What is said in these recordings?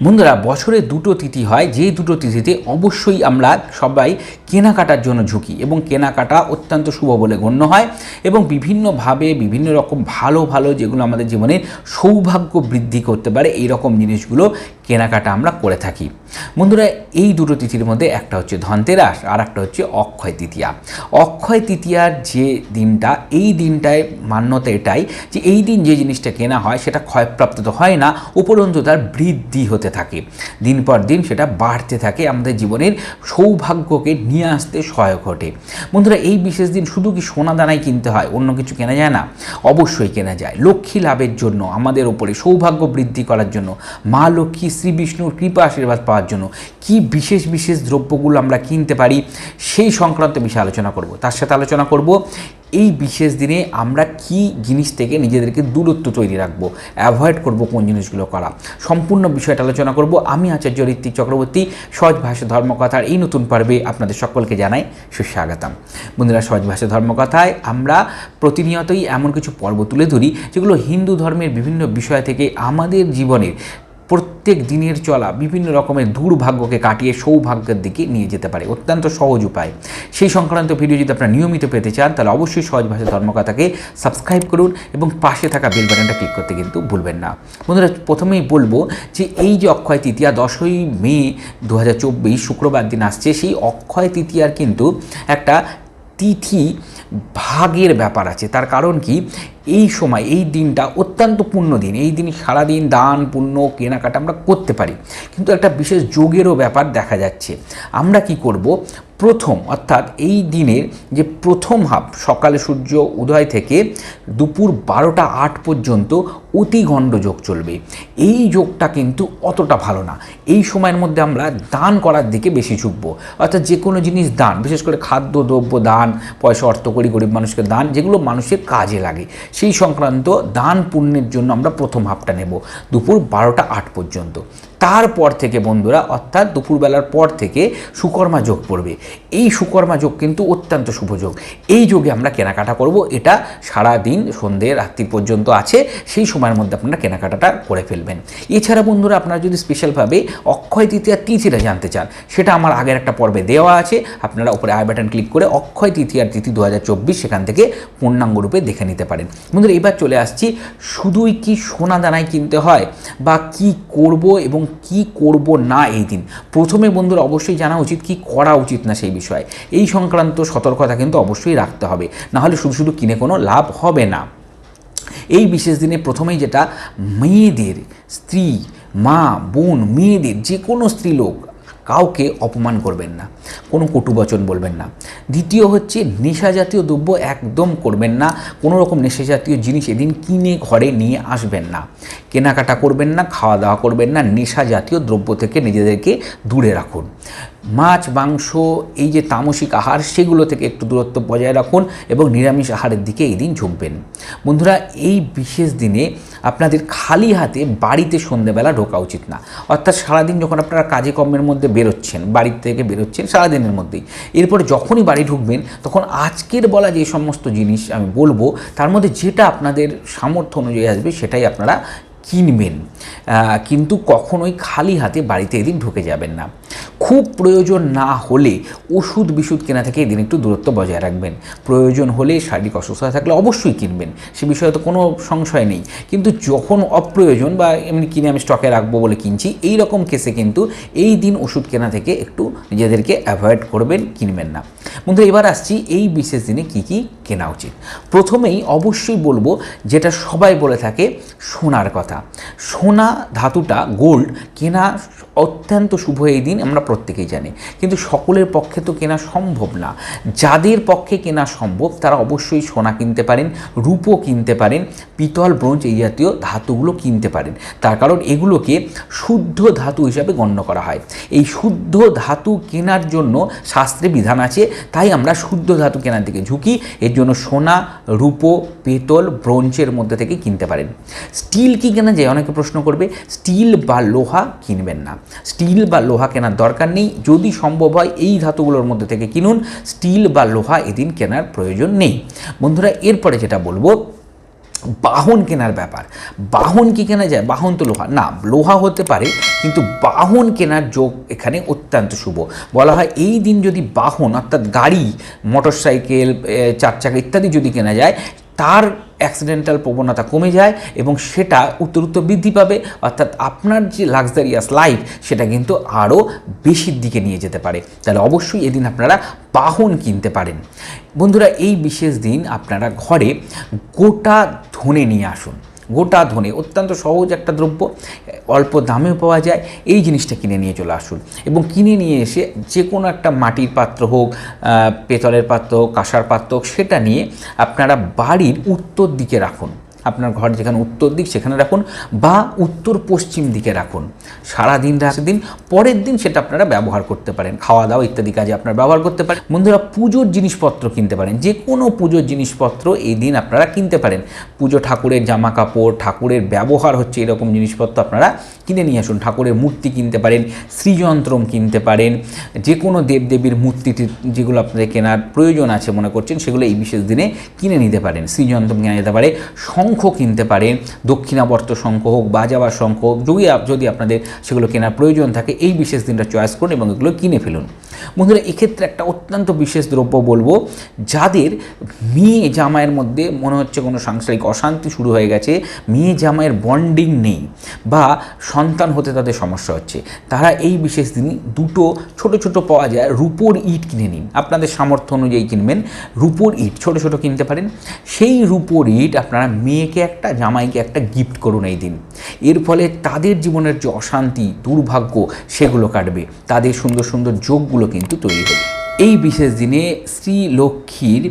বন্ধুরা, বছরে দুটো তিথি হয়। যেই দুটো তিথিতে অবশ্যই আমরা সবাই কেনাকাটার জন্য ঝুঁকি এবং কেনাকাটা অত্যন্ত শুভ বলে গণ্য হয় এবং বিভিন্নভাবে বিভিন্ন রকম ভালো ভালো যেগুলো আমাদের জীবনে সৌভাগ্য বৃদ্ধি করতে পারে এই রকম জিনিসগুলো কেনাকাটা আমরা করে থাকি। বন্ধুরা, এই দুটো তিথির মধ্যে একটা হচ্ছে ধনতেরাস আর একটা হচ্ছে অক্ষয় তৃতীয়া। অক্ষয় তৃতীয়ার যে দিনটা, এই দিনটায় মান্যতা এটাই যে এই দিন যে জিনিসটা কেনা হয় সেটা ক্ষয়প্রাপ্ত তো হয় না উপরন্তু তার বৃদ্ধি হতে থাকে। দিন পর দিন সেটা বাড়তে থাকে, আমাদের জীবনের সৌভাগ্যকে নিয়ে আসতে সহায়ক ঘটে। বন্ধুরা, এই বিশেষ দিন শুধু কি সোনা দানাই কিনতে হয়, অন্য কিছু কেনা যায় না? অবশ্যই কেনা যায়। লক্ষ্মী লাভের জন্য, আমাদের ওপরে সৌভাগ্য বৃদ্ধি করার জন্য, মা লক্ষ্মী শ্রী বিষ্ণুর কৃপা আশীর্বাদ পাওয়ার জন্য কি বিশেষ বিশেষ দ্রব্যগুলো আমরা কিনতে পারি, সেই সংক্রান্ত বিষয়ে আলোচনা করব। তার সাথে আলোচনা করব, এই বিশেষ দিনে আমরা কি জিনিস থেকে নিজেদেরকে দূরত্ব তৈরি রাখব অ্যাভয়েড করব কোন জিনিসগুলো করা। সম্পূর্ণ বিষয়টা আলোচনা করব। আমি আচার্য ঋত্বিক চক্রবর্তী, সহজ ভাষা ধর্মকথার এই নতুন পর্বে আপনাদের সকলকে জানাই সুস্বাগতম। বন্ধুরা, সহজ ভাষা ধর্মকথায় আমরা প্রতিনিয়তই এমন কিছু পর্ব তুলে ধরি, যেগুলো হিন্দু ধর্মের বিভিন্ন বিষয় থেকে আমাদের জীবনের প্রত্যেক দিনের চলা বিভিন্ন রকমের দুর্ভাগ্যকে কাটিয়ে সৌভাগ্যের দিকে নিয়ে যেতে পারে। অত্যন্ত সহজ উপায়। সেই সংক্রান্ত ভিডিও যদি আপনারা নিয়মিত পেতে চান, তাহলে অবশ্যই সহজ ভাষা ধর্মকথাকে সাবস্ক্রাইব করুন এবং পাশে থাকা বেল বাটনটা ক্লিক করতে কিন্তু ভুলবেন না। বন্ধুরা, প্রথমেই বলব যে এই যে অক্ষয় তৃতীয়া, দশই মে দু হাজার চব্বিশ শুক্রবার দিন আসছে, সেই অক্ষয় তৃতীয়ার কিন্তু একটা তিথি ভাগের ব্যাপার আছে। তার কারণ কি? এই সময়, এই দিনটা অত্যন্ত পূর্ণ দিন। এই দিন সারাদিন দান, পুণ্য, কেনাকাটা আমরা করতে পারি। কিন্তু একটা বিশেষ যোগেরও ব্যাপার দেখা যাচ্ছে। আমরা কি করব? প্রথম, অর্থাৎ এই দিনের যে প্রথম হাফ, সকালে সূর্য উদয় থেকে দুপুর বারোটা আট পর্যন্ত অতি গণ্ড যোগ চলবে। এই যোগটা কিন্তু অতটা ভালো না। এই সময়ের মধ্যে আমরা দান করার দিকে বেশি ঝুঁকব। অর্থাৎ যে কোনো জিনিস দান, বিশেষ করে খাদ্য, দ্রব্য, দান, পয়সা অর্থ করি গরিব মানুষকে দান, যেগুলো মানুষের কাজে লাগে। সেই সংক্রান্ত দান পুণ্যের জন্য আমরা প্রথম হাফটা নেব, দুপুর বারোটা আট পর্যন্ত। তারপর থেকে বন্ধুরা, অর্থাৎ দুপুরবেলার পর থেকে সুকর্মা যোগ পড়বে। এই সুকর্মা যোগ কিন্তু অত্যন্ত শুভ যোগ। এই যোগে আমরা কেনাকাটা করব। এটা সারা দিন সন্ধে, রাত্রি পর্যন্ত আছে। সেই সময়ের মধ্যে আপনারা কেনাকাটাটা করে ফেলবেন। এছাড়া বন্ধুরা, আপনারা যদি স্পেশালভাবে অক্ষয় তৃতীয়ার তিথিটা জানতে চান, সেটা আমার আগের একটা পর্বে দেওয়া আছে। আপনারা উপরে আই বাটন ক্লিক করে অক্ষয় তৃতীয়ার তিথি দু হাজার চব্বিশ সেখান থেকে পূর্ণাঙ্গ রূপে দেখে নিতে পারেন। বন্ধুরা, এবার চলে আসছি শুধুই কি সোনা দানায় কিনতে হয় বা কি করব এবং কি করব না এই দিন। প্রথমে বন্ধুরা, অবশ্যই জানা উচিত কি করা উচিত না সেই বিষয়ে। এই সংক্রান্ত সতর্কতা কিন্তু অবশ্যই রাখতে হবে। না হলে শুধু শুধু কিনে কোনো লাভ হবে না। এই বিশেষ দিনে প্রথমেই যেটা, মেয়েদের, স্ত্রী, মা, বোন, মেয়েদের যে কোনো স্ত্রীলোক কাউকে অপমান করবেন না। কোনো কটু বচন বলবেন না। দ্বিতীয় হচ্ছে, নেশা জাতীয় দ্রব্য একদম করবেন না। কোনো রকম নেশা জাতীয় জিনিস এদিন কিনে ঘরে নিয়ে আসবেন না। কেনাকাটা করবেন না খাওয়া দাওয়া করবেন না, নেশা জাতীয় দ্রব্য থেকে নিজেদেরকে দূরে রাখুন। মাছ, মাংস, এই যে তামসিক আহার, সেগুলো থেকে একটু দূরত্ব বজায় রাখুন এবং নিরামিষ আহারের দিকে এই দিন ঝুঁকবেন। বন্ধুরা, এই বিশেষ দিনে আপনাদের খালি হাতে বাড়িতে সন্ধেবেলা ঢোকা উচিত না। অর্থাৎ সারাদিন যখন আপনারা কাজে কর্মের মধ্যে বেরোচ্ছেন, বাড়ির থেকে বেরোচ্ছেন সারাদিনের মধ্যেই। এরপরে যখনই বাড়ি ঢুকবেন, তখন আজকের বলা যে সমস্ত জিনিস আমি বলব, তার মধ্যে যেটা আপনাদের সামর্থ্য অনুযায়ী আসবে, সেটাই আপনারা কিনবেন। কিন্তু কখনোই খালি হাতে বাড়িতে এদিন ঢুকে যাবেন না। খুব প্রয়োজন না হলে ওষুধ বিশুধ কেনা থেকে এদিন একটু দূরত্ব বজায় রাখবেন। প্রয়োজন হলে শারীরিক অসুস্থতা থাকলে অবশ্যই কিনবেন। সে বিষয়ে তো কোনো সংশয় নেই। কিন্তু যখন অপ্রয়োজন বা এমনি কিনে আমি স্টকে রাখব বলে কিনছি, এই রকম কেসে কিন্তু এই দিন ওষুধ কেনা থেকে একটু নিজেদেরকে অ্যাভয়েড করবেন, কিনবেন না। বন্ধু এবার আসছি এই বিশেষ দিনে কি কি কেনা উচিত। প্রথমেই অবশ্যই বলব যেটা সবাই বলে থাকে, সোনার কথা। সোনা ধাতুটা গোল্ড কেনা অত্যন্ত শুভ এই দিন। আমরা প্রত্যেকেই জানে। কিন্তু সকলের পক্ষে তো কেনা সম্ভব না। যাদের পক্ষে কেনা সম্ভব, তারা অবশ্যই সোনা কিনতে পারেন, রূপও কিনতে পারেন, পিতল, ব্রোঞ্জ এই জাতীয় ধাতুগুলো কিনতে পারেন। তার কারণ এগুলোকে শুদ্ধ ধাতু হিসাবে গণ্য করা হয়। এই শুদ্ধ ধাতু কেনার জন্য শাস্ত্রে বিধান আছে, তাই আমরা শুদ্ধ ধাতু কেনার দিকে ঝুঁকি। এর জন্য সোনা, রূপো, পেতল, ব্রোঞ্জের মধ্যে থেকে কিনতে পারেন। স্টিল কি কেনা যায়? অনেকে প্রশ্ন করবে। স্টিল বা লোহা কিনবেন না। স্টিল বা লোহা কেনার দরকার নেই। যদি সম্ভব হয়, এই ধাতুগুলোর মধ্যে থেকে কিনুন। স্টিল বা লোহা এদিন কেনার প্রয়োজন নেই। বন্ধুরা, এরপরে যেটা বলব, বাহন কেনার ব্যাপার। বাহন কি কেনা যায়? বাহন তো লোহা। না, লোহা হতে পারে, কিন্তু বাহন কেনার যোগ এখানে অত্যন্ত শুভ। বলা হয়, এই দিন যদি বাহন, অর্থাৎ গাড়ি, মোটরসাইকেল চার চাকা ইত্যাদি যদি কেনা যায় তার অ্যাক্সিডেন্টাল প্রবণতা কমে যায় এবং সেটা উত্তর উত্তর বৃদ্ধি পাবে। অর্থাৎ আপনার যে লাক্সারিয়াস লাইফ সেটা কিন্তু আরও বেশির দিকে নিয়ে যেতে পারে। তাহলে অবশ্যই এদিন আপনারা বাহন কিনতে পারেন। বন্ধুরা, এই বিশেষ দিন আপনারা ঘরে গোটা ধনে নিয়ে আসুন। গোটা ধনে, অত্যন্ত সহজ একটা দ্রব্য, অল্প দামেও পাওয়া যায়। এই জিনিসটা কিনে নিয়ে চলে আসুন এবং কিনে নিয়ে এসে যে কোনো একটা মাটির পাত্র হোক পেতলের পাত্র হোক, কাঁসার পাত্র হোক, সেটা নিয়ে আপনারা বাড়ির উত্তর দিকে রাখুন। আপনার ঘর যেখানে উত্তর দিক সেখানে রাখুন বা উত্তর পশ্চিম দিকে রাখুন। সারা দিন রাত দিন, পরের দিন সেটা আপনারা ব্যবহার করতে পারেন। খাওয়া দাওয়া ইত্যাদি কাজে আপনারা ব্যবহার করতে পারেন। বন্ধুরা, পুজোর জিনিসপত্র কিনতে পারেন। যে কোনো পুজোর জিনিসপত্র এই দিন আপনারা কিনতে পারেন। পুজো ঠাকুরের জামা কাপড় ঠাকুরের ব্যবহার হচ্ছে এরকম জিনিসপত্র আপনারা কিনে নিয়ে আসুন। ঠাকুরের মূর্তি কিনতে পারেন শ্রীযন্ত্রম কিনতে পারেন। যে কোনো দেবদেবীর মূর্তি যেগুলো আপনাদের কেনার প্রয়োজন আছে মনে করছেন, সেগুলো এই বিশেষ দিনে কিনে নিতে পারেন। শ্রীযন্ত্রম কেনা নিতে পারে। শঙ্খ কিনতে পারেন দক্ষিণাবর্ত শঙ্খ হোক বাজাবার শঙ্খ হোক যদি আপনাদের সেগুলো কেনার প্রয়োজন থাকে, এই বিশেষ দিনটা চয়েস করুন এবং এগুলো কিনে ফেলুন। বন্ধুরা, এক্ষেত্রে একটা অত্যন্ত বিশেষ দ্রব্য বলব, যাদের মেয়ে জামাইয়ের মধ্যে মনে হচ্ছে কোনো সাংসারিক অশান্তি শুরু হয়ে গেছে, মেয়ে জামাইয়ের বন্ডিং নেই বা সন্তান হতে তাদের সমস্যা হচ্ছে, তারা এই বিশেষ দিনই দুটো ছোট ছোট পাওয়া যায়, রূপোর ইট কিনে নিন। আপনাদের সামর্থ্য অনুযায়ী কিনবেন, রূপোর ইট, ছোট ছোট কিনতে পারেন। সেই রূপোর ইট আপনারা মেয়েকে একটা, জামাইকে একটা গিফট করুন এই দিন। এর ফলে তাদের জীবনের যে অশান্তি, দুর্ভাগ্য, সেগুলো কাটবে। তাদের সুন্দর সুন্দর যোগগুলো কিন্তু তৈরি হবে এই বিশেষ দিনে শ্রী লক্ষ্মীর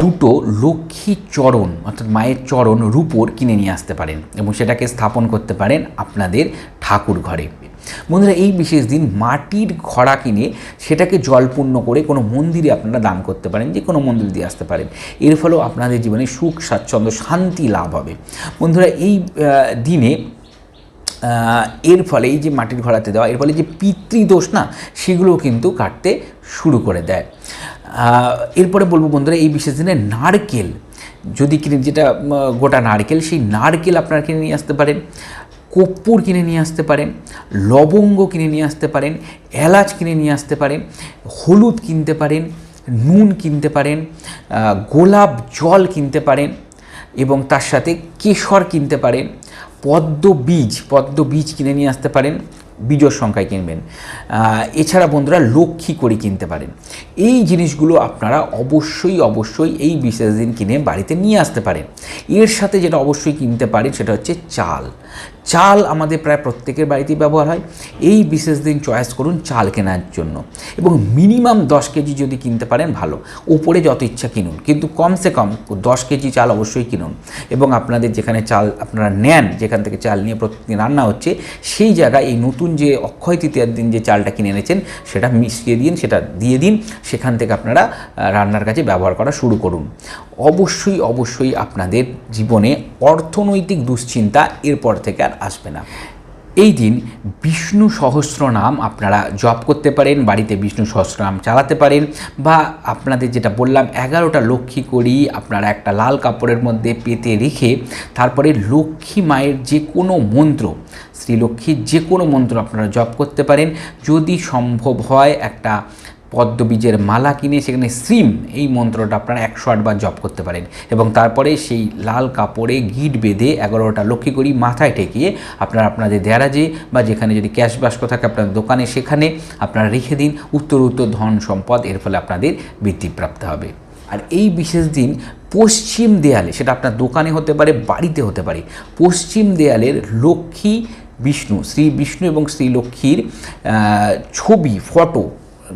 দুটো লক্ষ্মী চরণ, অর্থাৎ মায়ের চরণ রূপোর কিনে নিয়ে আসতে পারেন এবং সেটাকে স্থাপন করতে পারেন আপনাদের ঠাকুর ঘরে। বন্ধুরা, এই বিশেষ দিন মাটির ঘড়া কিনে সেটাকে জলপূর্ণ করে কোনো মন্দিরে আপনারা দান করতে পারেন, যে কোনো মন্দির দিয়ে আসতে পারেন। এর ফলেও আপনাদের জীবনে সুখ, স্বাচ্ছন্দ্য, শান্তি লাভ হবে। বন্ধুরা, এই দিনে এর ফলে এই যে মাটির ঘোড়াতে দেওয়া, এর ফলে যে পিতৃদোষ না, সেগুলোও কিন্তু কাটতে শুরু করে দেয়। এরপরে বলব বন্ধুরা, এই বিশেষ দিনে নারকেল, যদি কিনে, যেটা গোটা নারকেল, সেই নারকেল আপনারা কিনে নিয়ে আসতে পারেন কর্পূর কিনে নিয়ে আসতে পারেন, লবঙ্গ কিনে নিয়ে আসতে পারেন, এলাচ কিনে নিয়ে আসতে পারেন, হলুদ কিনতে পারেন, নুন কিনতে পারেন গোলাপ জল কিনতে পারেন, এবং তার সাথে কেশর কিনতে পারেন পদ্ম বীজ পদ্ম বীজ কিনে নিয়ে আসতে পারেন, বীজর সংখ্যায় কিনবেন। এছাড়া বন্ধুরা লক্ষ্মী করে কিনতে পারেন। এই জিনিসগুলো আপনারা অবশ্যই অবশ্যই এই বিশেষ দিন কিনে বাড়িতে নিয়ে আসতে পারেন। এর সাথে যেটা অবশ্যই কিনতে পারেন সেটা হচ্ছে চাল। চাল আমাদের প্রায় প্রত্যেকের বাড়িতেই ব্যবহার হয়। এই বিশেষ দিন চয়েস করুন চাল কেনার জন্য। এবং মিনিমাম দশ কেজি যদি কিনতে পারেন, ভালো। ওপরে যত ইচ্ছা কিনুন। কিন্তু কমসে কম দশ কেজি চাল অবশ্যই কিনুন। এবং আপনাদের যেখানে চাল আপনারা নেন, যেখান থেকে চাল নিয়ে প্রতিদিন রান্না হচ্ছে, সেই জায়গায় এই নতুন যে অক্ষয় তৃতীয়ার দিন যে চালটা কিনে এনেছেন, সেটা মিশিয়ে দিন, সেটা দিয়ে দিন। সেখান থেকে আপনারা রান্নার কাজে ব্যবহার করা শুরু করুন। অবশ্যই অবশ্যই আপনাদের জীবনে অর্থনৈতিক দুশ্চিন্তা এরপর থেকে আর আসবে না। এই দিন বিষ্ণু সহস্র নাম আপনারা জপ করতে পারেন, বাড়িতে বিষ্ণু সহস্র নাম চালাতে পারেন বা আপনাদের যেটা বললাম, এগারোটা লক্ষ্মী করি আপনারা একটা লাল কাপড়ের মধ্যে পেতে রেখে তারপরে লক্ষ্মী মায়ের যে কোনো মন্ত্র, শ্রীলক্ষ্মীর যে কোনো মন্ত্র আপনারা জপ করতে পারেন। যদি সম্ভব হয় একটা পদ্মবীজের মালা কিনে সেখানে শ্রীম এই মন্ত্রটা আপনারা একশো আটবার জপ করতে পারেন। এবং তারপরে সেই লাল কাপড়ে গিট বেঁধে এগারোটা লক্ষ্মী করি মাথায় ঠেকিয়ে আপনারা আপনাদের দেয়ারাজে বা যেখানে যদি ক্যাশ বাস্ক থাকে আপনার দোকানে, সেখানে আপনারা রেখে দিন। উত্তর উত্তর ধন সম্পদ, এর ফলে আপনাদের বৃদ্ধিপ্রাপ্ত হবে। আর এই বিশেষ দিন পশ্চিম দেয়ালে, সেটা আপনার দোকানে হতে পারে, বাড়িতে হতে পারে, পশ্চিম দেয়ালের লক্ষ্মী বিষ্ণু, শ্রী বিষ্ণু এবং শ্রী লক্ষ্মীর ছবি, ফটো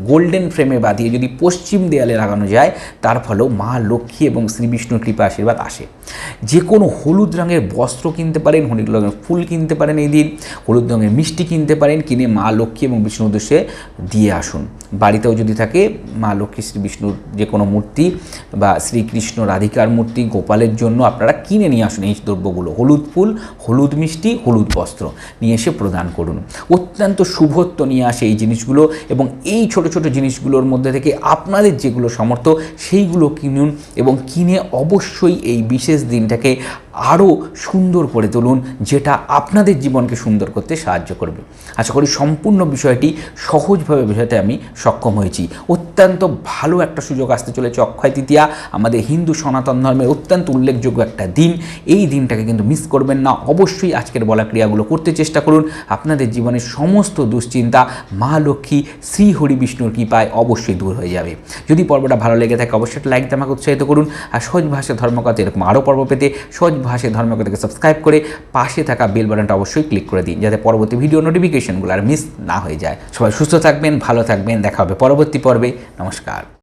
গোল্ডেন ফ্রেমে বাঁধিয়ে যদি পশ্চিম দেয়ালে লাগানো যায়, তার ফলেও মা লক্ষ্মী এবং শ্রী বিষ্ণুর কৃপা আশীর্বাদ আসে। যে কোনো হলুদ রঙের বস্ত্র কিনতে পারেন, হলুদ রঙের ফুল কিনতে পারেন এই দিন, হলুদ রঙের মিষ্টি কিনতে পারেন, কিনে মা লক্ষ্মী এবং বিষ্ণুর উদ্দেশ্যে দিয়ে আসুন। বাড়িতেও যদি থাকে, মা লক্ষ্মী শ্রী বিষ্ণুর যে কোনো মূর্তি বা শ্রীকৃষ্ণ রাধিকার মূর্তি, গোপালের জন্য আপনারা কিনে নিয়ে আসুন এই দ্রব্যগুলো। হলুদ ফুল, হলুদ মিষ্টি, হলুদ বস্ত্র নিয়ে এসে প্রদান করুন। অত্যন্ত শুভত্ব নিয়ে আসে এই জিনিসগুলো এবং এই ছোট ছোট জিনিসগুলোর মধ্যে থেকে আপনাদের যেগুলো সামর্থ্য, সেইগুলো কিনুন এবং কিনে অবশ্যই এই বিশেষ দিনটাকে আরও সুন্দর করে তুলুন, যেটা আপনাদের জীবনকে সুন্দর করতে সাহায্য করবে। আশা করি সম্পূর্ণ বিষয়টি সহজভাবে বোঝাতে আমি সক্ষম হয়েছি। অত্যন্ত ভালো একটা সুযোগ আসতে চলেছে। অক্ষয় তৃতীয়া, আমাদের হিন্দু সনাতন ধর্মের অত্যন্ত উল্লেখযোগ্য একটা দিন। এই দিনটাকে কিন্তু মিস করবেন না। অবশ্যই আজকের বলা ক্রিয়াগুলো করতে চেষ্টা করুন। আপনাদের জীবনের সমস্ত দুশ্চিন্তা, মা লক্ষ্মী, শ্রী হরি বিষ্ণুর কৃপায় অবশ্যই দূর হয়ে যাবে। যদি পর্বটা ভালো লেগে থাকে, অবশ্যই একটা লাইক আমাকে উৎসাহিত করুন। আর সহজ ভাষায় ধর্মকথা এরকম আরও পর্ব পেতে সহজ ভাষায় ধর্মকথাকে সাবস্ক্রাইব করে পাশে থাকা বেল বাটনটা অবশ্যই ক্লিক করে দিন, যাতে পরবর্তী ভিডিও নোটিফিকেশনগুলো আর মিস না হয়ে যায়। সবাই সুস্থ থাকবেন, ভালো থাকবেন, দেখা হবে পরবর্তী পর্বে। नमस्कार